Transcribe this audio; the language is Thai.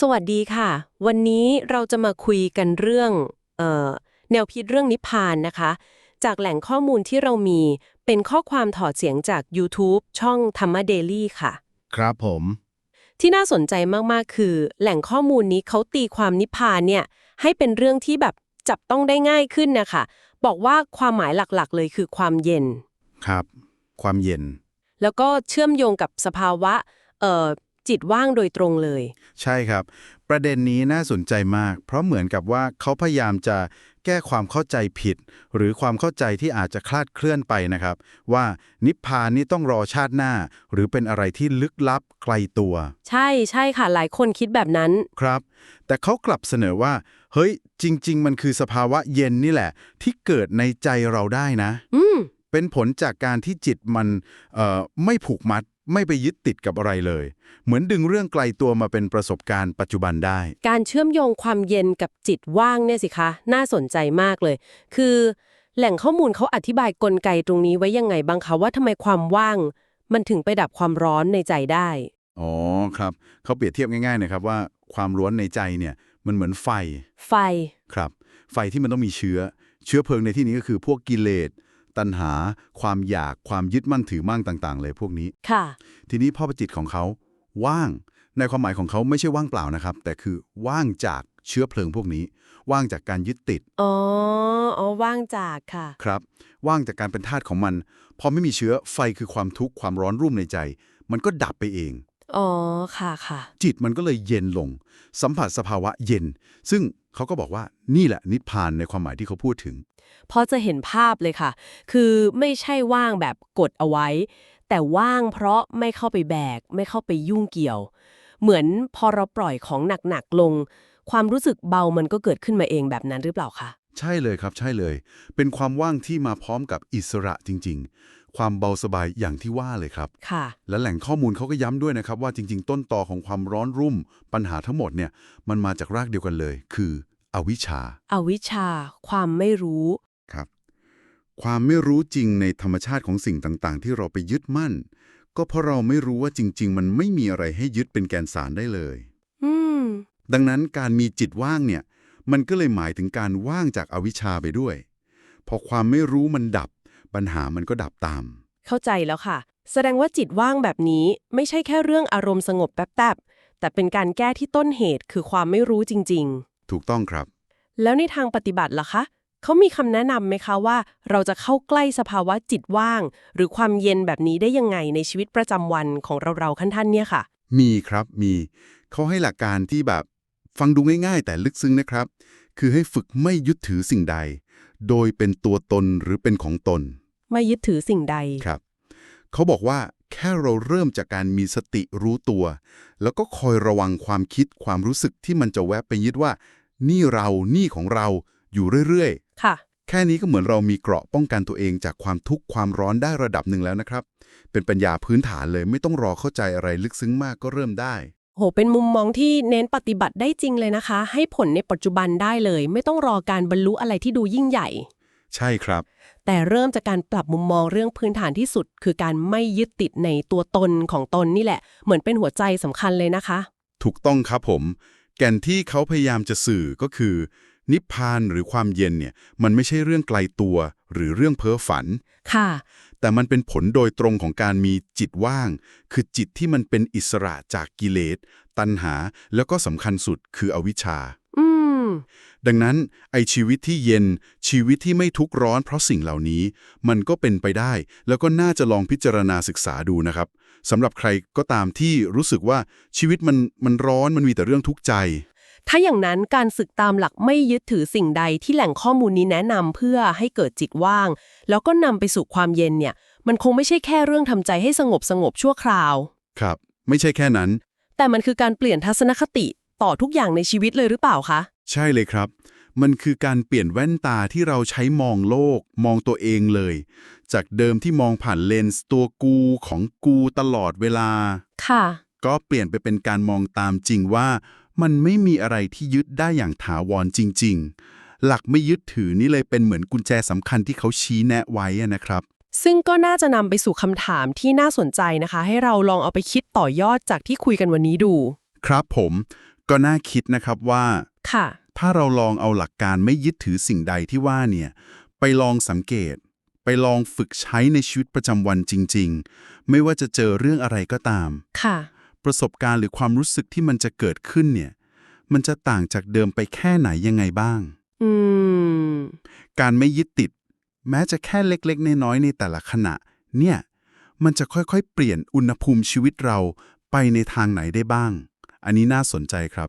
สวัสดีค่ะ วันนี้เราจะมาคุยกันเรื่องเอ่อแนวคิดเรื่องนิพพานนะคะ จากแหล่งข้อมูลที่เรามีเป็นข้อความถอดเสียงจาก YouTube ช่องธรรมะเดลี่ค่ะ ครับผม ที่น่าสนใจมาก ๆ คือ แหล่งข้อมูลนี้เขาตีความนิพพานเนี่ย ให้เป็นเรื่องที่แบบจับต้องได้ง่ายขึ้นนะคะ บอกว่าความหมายหลักๆ เลยคือความเย็น ครับ ความเย็น แล้วก็เชื่อมโยงกับสภาวะเอ่อ จิตว่างโดยตรงเลย ใช่ครับ ประเด็นนี้น่าสนใจมาก เพราะเหมือนกับว่าเขาพยายามจะแก้ความเข้าใจผิด หรือความเข้าใจที่อาจจะคลาดเคลื่อนไปนะครับ ว่านิพพานนี่ต้องรอชาติหน้า หรือเป็นอะไรที่ลึกลับไกลตัว ใช่ใช่ค่ะ หลายคนคิดแบบนั้น ครับ แต่เขากลับเสนอว่า เฮ้ย จริง ๆ มันคือสภาวะเย็นนี่แหละ ที่เกิดในใจเราได้นะ อืมเป็นผลจากการที่จิตมันเอ่อไม่ผูกมัด ไม่ไปยึดติดกับอะไรเลย เหมือนดึงเรื่องไกลตัวมาเป็นประสบการณ์ปัจจุบันได้ การเชื่อมโยงความเย็นกับจิตว่างเนี่ยสิคะ น่าสนใจมากเลย คือ แหล่งข้อมูลเขาอธิบายกลไกตรงนี้ไว้ยังไงบ้างคะว่าทำไมความว่าง มันถึงไปดับความร้อนในใจได้ อ๋อครับเขาเปรียบเทียบง่ายๆนะครับว่าความร้อนในใจเนี่ยมันเหมือนไฟ ไฟ ครับ ไฟที่มันต้องมีเชื้อ เชื้อเพลิงในที่นี้ก็คือพวกกิเลส ตัณหา ความอยากความยึดมั่นถือมั่นต่างๆ เลยพวกนี้ ค่ะ ทีนี้พ่อประจิตของเขาว่าง ในความหมายของเขาไม่ใช่ว่างเปล่านะครับ แต่คือว่างจากเชื้อเพลิงพวกนี้ ว่างจากการยึดติด อ๋อ อ๋อ ว่างจากค่ะ ครับ ว่างจากการเป็นทาสของมัน พอไม่มีเชื้อไฟคือความทุกข์ความร้อนรุ่มในใจ มันก็ดับไปเอง อ๋อ ค่ะค่ะ จิตมันก็เลยเย็นลง สัมผัสสภาวะเย็น ซึ่งเขาก็บอกว่านี่แหละนิพพานในความหมายที่เขาพูดถึงพอจะเห็นภาพเลยค่ะ คือไม่ใช่ว่างแบบกดเอาไว้ แต่ว่างเพราะไม่เข้าไปแบก ไม่เข้าไปยุ่งเกี่ยว เหมือนพอเราปล่อยของหนักๆลง ความรู้สึกเบามันก็เกิดขึ้นมาเองแบบนั้นหรือเปล่าคะ ใช่เลยครับใช่เลย เป็นความว่างที่มาพร้อมกับอิสระจริง ๆ ความเบาสบายอย่างที่ว่าเลยครับ ค่ะ และแหล่งข้อมูลเขาก็ย้ำด้วยนะครับว่าจริง ๆ ต้นตอของความร้อนรุ่ม ปัญหาทั้งหมดเนี่ยมันมาจากรากเดียวกันเลย คืออวิชชา อวิชชา ความไม่รู้ ครับ ความไม่รู้จริงในธรรมชาติของสิ่งต่างๆ ที่เราไปยึดมั่น ก็เพราะเราไม่รู้ว่าจริง ๆ มันไม่มีอะไรให้ยึดเป็นแกนสารได้เลย อืม ดังนั้นการมีจิตว่างเนี่ย มันก็เลยหมายถึงการว่างจากอวิชชาไปด้วย พอความไม่รู้มันดับ ปัญหามันก็ดับตาม เข้าใจแล้วค่ะ แสดงว่าจิตว่างแบบนี้ไม่ใช่แค่เรื่องอารมณ์สงบแป๊บๆ แต่เป็นการแก้ที่ต้นเหตุคือความไม่รู้จริงถูกต้องครับๆแล้วในทางปฏิบัติล่ะคะเขามีคำแนะนำไหมคะว่าเราจะเข้าใกล้สภาวะจิตว่าง หรือความเย็นแบบนี้ได้ยังไงในชีวิตประจำวันของเราๆขั้นท่านเนี่ยค่ะ มีครับมี เขาให้หลักการที่แบบฟังดูง่าย ๆ แต่ลึกซึ้งนะครับ คือให้ฝึกไม่ยึดถือสิ่งใด โดยเป็นตัวตนหรือเป็นของตน ไม่ยึดถือสิ่งใด ครับ เขาบอกว่าแค่เราเริ่มจากการมีสติรู้ตัว แล้วก็คอยระวังความคิดความรู้สึกที่มันจะแวบไปยึดว่า นี่เรานี่ของเราอยู่เรื่อยค่ะ ๆ แค่นี้ก็เหมือนเรามีเกราะป้องกันตัวเองจากความทุกข์ความร้อนได้ระดับหนึ่งแล้วนะครับ เป็นปัญญาพื้นฐานเลยไม่ต้องรอเข้าใจอะไรลึกซึ้งมากก็เริ่มได้ โห เป็นมุมมองที่เน้นปฏิบัติได้จริงเลยนะคะ ให้ผลในปัจจุบันได้เลย ไม่ต้องรอการบรรลุอะไรที่ดูยิ่งใหญ่ ใช่ครับ แต่เริ่มจากการปรับมุมมองเรื่องพื้นฐานที่สุด คือการไม่ยึดติดในตัวตนของตนนี่แหละ เหมือนเป็นหัวใจสำคัญเลยนะคะ ถูกต้องครับผม แก่นที่เขาพยายามจะสื่อก็คือ นิพพานหรือความเย็นเนี่ย มันไม่ใช่เรื่องไกลตัว หรือเรื่องเพ้อฝัน ค่ะ แต่มันเป็นผลโดยตรงของการมีจิตว่าง คือจิตที่มันเป็นอิสระจากกิเลส ตัณหา แล้วก็สำคัญสุดคืออวิชชาอืม ดังนั้นไอชีวิตที่เย็น ชีวิตที่ไม่ทุกข์ร้อนเพราะสิ่งเหล่านี้ มันก็เป็นไปได้ แล้วก็น่าจะลองพิจารณาศึกษาดูนะครับสำหรับใครก็ตามที่รู้สึกว่าชีวิตมันมันร้อนมันมีแต่เรื่องทุกข์ใจ ถ้าอย่างนั้นการศึกตามหลักไม่ยึดถือสิ่งใดที่แหล่งข้อมูลนี้แนะนำเพื่อให้เกิดจิตว่าง แล้วก็นำไปสู่ความเย็นเนี่ย มันคงไม่ใช่แค่เรื่องทำใจให้สงบสงบชั่วคราว ครับ ไม่ใช่แค่นั้น แต่มันคือการเปลี่ยนทัศนคติ ต่อทุกอย่างในชีวิตเลยหรือเปล่าคะ ใช่เลยครับ มันคือการเปลี่ยนแว่นตาที่เราใช้มองโลก มองตัวเองเลย จากเดิมที่มองผ่านเลนส์ตัวกูของกูตลอดเวลา ค่ะ ก็เปลี่ยนไปเป็นการมองตามจริงว่า มันไม่มีอะไรที่ยึดได้อย่างถาวรจริง ๆ หลักไม่ยึดถือนี่เลยเป็นเหมือนกุญแจสำคัญที่เขาชี้แนะไว้อะนะครับซึ่งก็น่าจะนำไปสู่คำถามที่น่าสนใจนะคะ ให้เราลองเอาไปคิดต่อยอดจากที่คุยกันวันนี้ดู ครับผม ก็น่าคิดนะครับว่า ค่ะ ถ้าเราลองเอาหลักการไม่ยึดถือสิ่งใดที่ว่าเนี่ย ไปลองสังเกต ไปลองฝึกใช้ในชีวิตประจำวันจริง ๆ ไม่ว่าจะเจอเรื่องอะไรก็ตาม ค่ะ ประสบการณ์หรือความรู้สึกที่มันจะเกิดขึ้นเนี่ย มันจะต่างจากเดิมไปแค่ไหนยังไงบ้าง อืม การไม่ยึดติด แม้จะแค่เล็กๆ น้อยๆในแต่ละขณะ เนี่ย มันจะค่อยๆ เปลี่ยนอุณหภูมิชีวิตเราไปในทางไหนได้บ้าง อันนี้น่าสนใจครับ